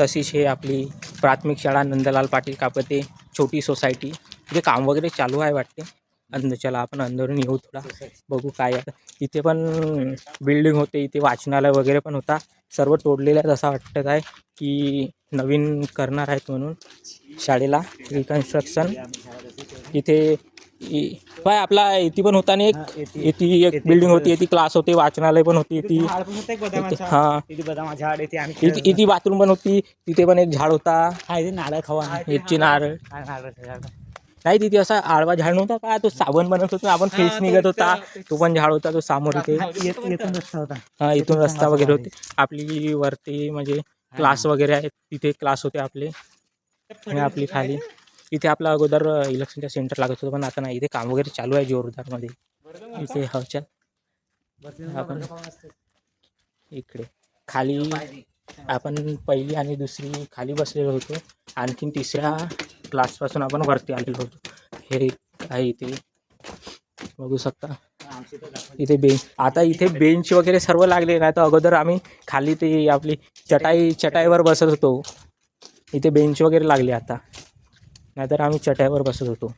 तशीच हे आपली प्राथमिक शाळा नंदलाल पाटील कापते छोटी सोसायटी. जे काम वगैरे चालू आहे वाटते. अंद चला आपण अंदरून येऊ थोडा. बघू काय आहे. इथे पण बिल्डिंग होते इथे वाचनालय वगैरे पण होता. सर्व तोडलेलं आहे असं वाटत आहे की नवीन करणार आहेत म्हणून शाळेला रिकन्स्ट्रक्शन इथे पाय आपला इथे पण होता ना एक इथे एक बिल्डिंग होती इथे क्लास होते वाचनालय पण होती इथे झाड पण होतं एक बदामाचं. हां. इथे बदामा झाड येते आम्ही इथे बाथरूम पण होती तिथे पण एक झाड होता. नारळ खावा इथची नारळ. नाही तिथे असा आडवा झाड नव्हता का? तो साबण बनत होता आपण फेस निघत होता. तो पण झाड होता तो समोर इथे. हा, येत- येतून रस्ता होता. हा इथून रस्ता वगैरे होते. आपली वरती म्हणजे क्लास वगैरे आहेत तिथे क्लास होते आपले. आणि आपली खाली. इथे आपला अगोदर इलेक्शनच्या सेंटर लागत होतं पण आता नाही. इथे काम वगैरे चालू आहे जोरदारमध्ये. इथे हलचल. आपण इकडे. खाली आपण पहिली आणि दुसरी खाली बसलेलो होतो. आणखीन तिसऱ्या क्लासपासून आपण वरती आलेलो होतो. हे आहे इथे. बघू शकता. इथे बेंच आता इथे बेंच वगैरे सर्व लागले. नाही तर अगोदर आम्ही खाली ते आपली चटाई चटाईवर बसत होतो. इथे बेंच वगैरे लागले आता. नाहीतर आम्ही चटयावर बसत होतो.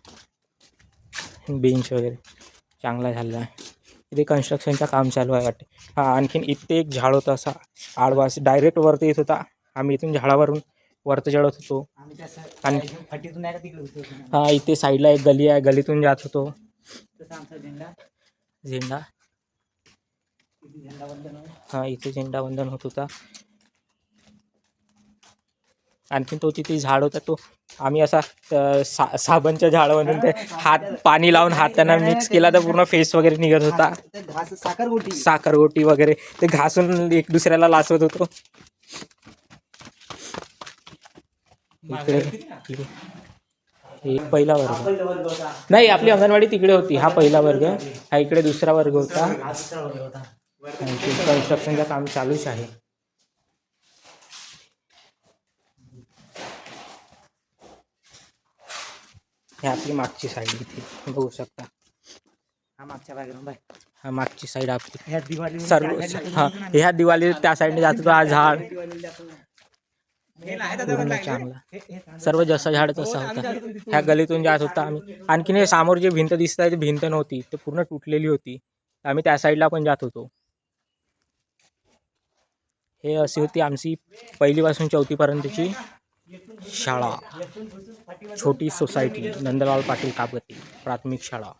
बेंच वगैरे. चांगला झालेला आहे इथे कन्स्ट्रक्शनचं काम चालू आहे वाटते. हां आणखीन इथे एक झाड होता असा. आडवा डायरेक्ट वरती येत होता. आम्ही इथून झाडावरून वरती चढत होतो. आणि- फटीतून हां इथे साईडला एक गली आहे. गलीतून जात होतो. झेंडा झेंडा. हा इथे झेंडा वंदन होत होता. आणखीन तो तिथे झाड होता तो आम्ही असा सा साबणच्या झाड म्हणून ते हात पाणी लावून हातांना मिक्स केला तर पूर्ण फेस वगैरे निघत होता. साखरगोटी साखर साखरगोटी वगैरे ते घासून एक दुसऱ्याला लाचवत होतो. इकडे पहिला वर्ग. नाही आपली अंगणवाडी तिकडे होती. हा पहिला वर्ग. हा इकडे दुसरा वर्ग होता. दुसरा वर्ग होता कन्स्ट्रक्शनचं काम चालूच आहे. हे आपली मागची साईड इथे. बघू शकता. हा मागच्या बॅकग्राऊंड बाय हा मागची साईड आपली. ह्या दिवाळी सर्व हा ह्या दिवाळी त्या साईडने जात होतो हा झाड. पूर्ण चांगला सर्व जसं झाड तसा होता. ह्या गलीतून जात होता आम्ही. आणखीन हे समोर जे भिंत दिसत आहे ती भिंत नव्हती. ते पूर्ण तुटलेली होती. आम्ही त्या साईडला पण जात होतो. हे अशी होती आमची पहिलीपासून चौथीपर्यंतची शाळा छोटी सोसायटी नंदलाल पाटील कापगती प्राथमिक शाळा.